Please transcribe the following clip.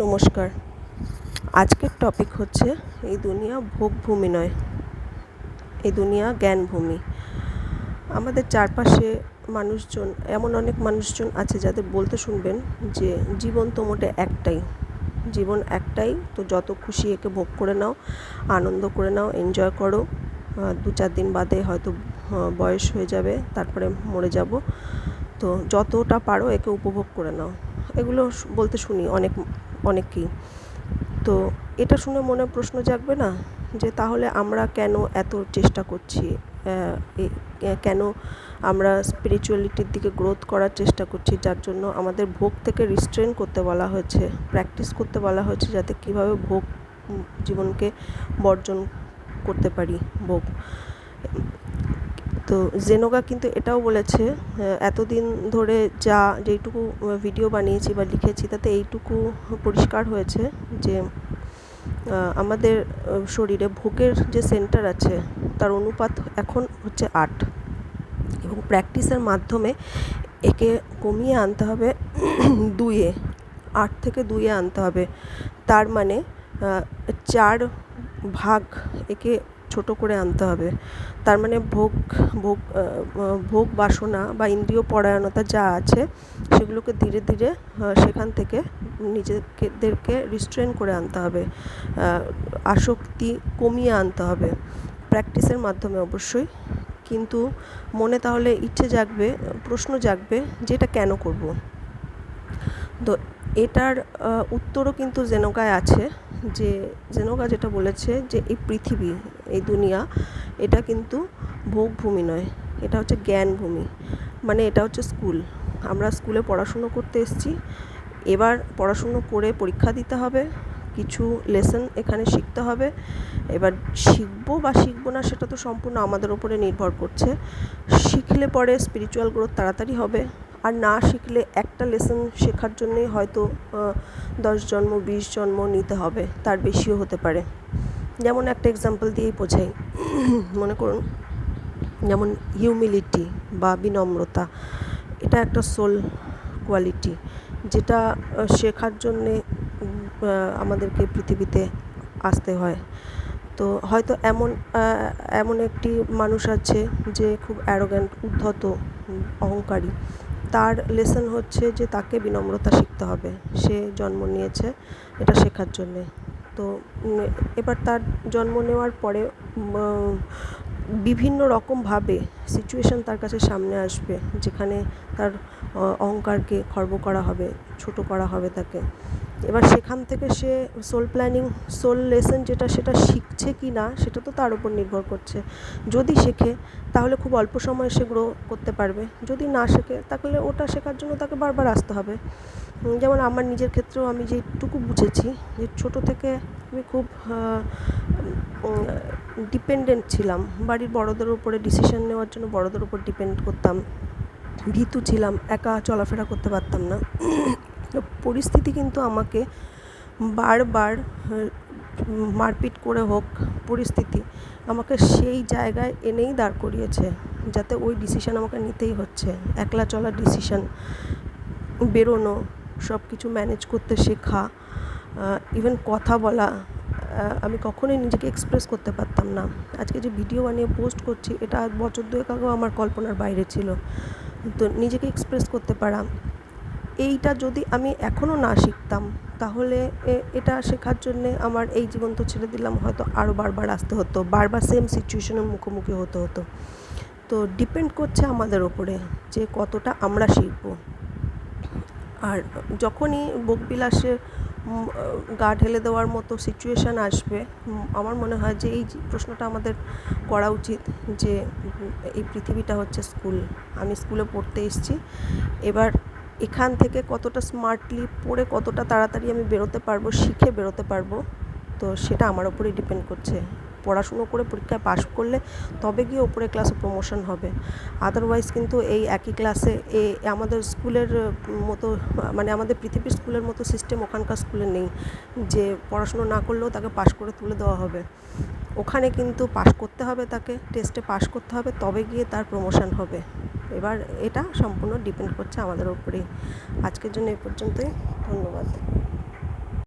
নমস্কার। আজকের টপিক হচ্ছে এই দুনিয়া ভোগভূমি নয়, এই দুনিয়া জ্ঞানভূমি আমাদের চারপাশে মানুষজন, এমন অনেক মানুষজন আছে যাদের বলতে শুনবেন যে জীবন তো মোটে একটাই। জীবন একটাই, তো যত খুশি একে ভোগ করে নাও, আনন্দ করে নাও এনজয় করো। দু চার দিন বাদে হয়তো বয়স হয়ে যাবে, তারপরে মরে যাব। তো যতটা পারো একে উপভোগ করে নাও। এগুলো বলতে শুনি অনেক অনেককেই। তো এটা শুনে মনে প্রশ্ন জাগবে না? যে তাহলে আমরা কেন এত চেষ্টা করছি? কেন আমরা স্পিরিচুয়ালিটির দিকে গ্রোথ করার চেষ্টা করছি? যার জন্য আমাদের ভোগ থেকে রিস্ট্রেন করতে বলা হয়েছে প্র্যাকটিস করতে বলা হয়েছে, যাতে কীভাবে ভোগ জীবনকে বর্জন করতে পারি ভোগ। তো জেনোগা কিন্তু এটাও বলেছে এতদিন ধরে যা যেইটুকু ভিডিও বানিয়েছি বা লিখেছি তাতে এইটুকু পরিষ্কার হয়েছে যে আমাদের শরীরে ভোগের যে সেন্টার আছে তার অনুপাত এখন হচ্ছে আট। এবং প্র্যাকটিসের মাধ্যমে একে কমিয়ে আনতে হবে দুইয়ে, আট থেকে দুইয়ে আনতে হবে। তার মানে চার ভাগ একে ছোট করে আনতে হবে। তার মানে ভোগ ভোগ ভোগ বাসনা বা ইন্দ্রিয় পরায়ণতা যা আছে, সেগুলোকে ধীরে ধীরে সেখান থেকে নিজেদেরকে রিস্ট্রেন করে আনতে হবে। আসক্তি কমিয়ে আনতে হবে। প্র্যাকটিসের মাধ্যমে অবশ্যই। কিন্তু মনে তাহলে ইচ্ছে জাগবে, প্রশ্ন জাগবে যে এটা কেন করব? তো এটার উত্তরও কিন্তু জেনোকায় আছে। যে জেনোগা যেটা বলেছে যে এই পৃথিবী, এই দুনিয়া, এটা কিন্তু ভোগভূমি নয়, এটা হচ্ছে জ্ঞানভূমি। মানে এটা হচ্ছে স্কুল। আমরা স্কুলে পড়াশুনো করতে এসেছি। এবার পড়াশুনো করে পরীক্ষা দিতে হবে, কিছু লেসন এখানে শিখতে হবে। এবার শিখব বা শিখব না সেটা তো সম্পূর্ণ আমাদের ওপরে নির্ভর করছে। শিখলে পরে স্পিরিচুয়াল গ্রোথ তাড়াতাড়ি হবে। আর না শিখলে একটা লেসন শেখার জন্যেই হয়তো দশ জন্ম, বিশ জন্ম নিতে হবে, তার বেশিও হতে পারে। যেমন একটা এক্সাম্পল দিয়েই বোঝাই। মনে করুন, যেমন হিউমিলিটি বা বিনম্রতা, এটা একটা সোল কোয়ালিটি যেটা শেখার জন্যে আমাদেরকে পৃথিবীতে আসতে হয়। তো হয়তো এমন এমন একটি মানুষ আছে যে খুব অ্যারোগ্যান্ট উদ্ধত, অহংকারী। তার লেসন হচ্ছে যে তাকে বিনম্রতা শিখতে হবে। সে জন্ম নিয়েছে এটা শেখার জন্যে। তো এবার তার জন্ম নেওয়ার পরে বিভিন্ন রকমভাবে সিচুয়েশান তার কাছে সামনে আসবে, যেখানে তার অহংকারকে খর্ব করা হবে, ছোট করা হবে তাকে। এবার সেখান থেকে সে সোল প্ল্যানিং সোল লেসন যেটা সেটা শিখছে কি না, সেটা তো তার উপর নির্ভর করছে। যদি শেখে, তাহলে খুব অল্প সময়ে সে গ্রো করতে পারবে। যদি না শেখে, তাহলে ওটা শেখার জন্য তাকে বারবার আসতে হবে। যেমন আমার নিজের ক্ষেত্রেও আমি যেটুকু বুঝেছি, যে ছোটো থেকে আমি খুব ডিপেন্ডেন্ট ছিলাম। বাড়ির বড়দের উপরে ডিসিশন নেওয়ার জন্য বড়দের উপর ডিপেন্ড করতাম। ভীতু ছিলাম, একা চলাফেরা করতে পারতাম না। পরিস্থিতি কিন্তু আমাকে বারবার মারপিট করে হোক পরিস্থিতি আমাকে সেই জায়গায় এনেই দাঁড় করিয়েছে যাতে ওই ডিসিশান আমাকে নিতেই হচ্ছে। একলা চলার ডিসিশান বেরোনো সব কিছু ম্যানেজ করতে শেখা ইভেন কথা বলা আমি কখনোই নিজেকে এক্সপ্রেস করতে পারতাম না। আজকে যে ভিডিও বানিয়ে পোস্ট করছি, এটা বছর দুয়েক আগেও আমার কল্পনার বাইরে ছিল। তো নিজেকে এক্সপ্রেস করতে পারা এইটা যদি আমি এখনও না শিখতাম, তাহলে এটা শেখার জন্যে আমার এই জীবন তো ছেড়ে দিলাম। হয়তো আরও বারবার আসতে হতো, বারবার সেম সিচুয়েশনের মুখোমুখি হতে হতো। তো ডিপেন্ড করছে আমাদের ওপরে যে কতটা আমরা শিখব। আর যখনই বিলাসের গা ঢেলে দেওয়ার মতো সিচুয়েশান আসবে আমার মনে হয় যে এই প্রশ্নটা আমাদের করা উচিত যে এই পৃথিবীটা হচ্ছে স্কুল আমি স্কুলে পড়তে এসেছি। এবার এখান থেকে কতটা স্মার্টলি পড়ে কতটা তাড়াতাড়ি আমি বেরোতে পারব, শিখে বেরোতে পারব, তো সেটা আমার ওপরেই ডিপেন্ড করছে। পড়াশুনো করে পরীক্ষায় পাশ করলে তবে গিয়ে ওপরে ক্লাসে প্রমোশন হবে। আদারওয়াইজ কিন্তু এই একই ক্লাসে এ আমাদের স্কুলের মতো মানে আমাদের পৃথিবীর স্কুলের মতো সিস্টেম ওখানকার স্কুলে নেই, যে পড়াশুনো না করলেও তাকে পাশ করে তুলে দেওয়া হবে। ওখানে কিন্তু পাশ করতে হবে তাকে টেস্টে পাশ করতে হবে, তবে গিয়ে তার প্রমোশন হবে। এবার এটা সম্পূর্ণ ডিপেন্ড করছে আমাদের উপরেই। আজকের জন্য এ পর্যন্তই। ধন্যবাদ।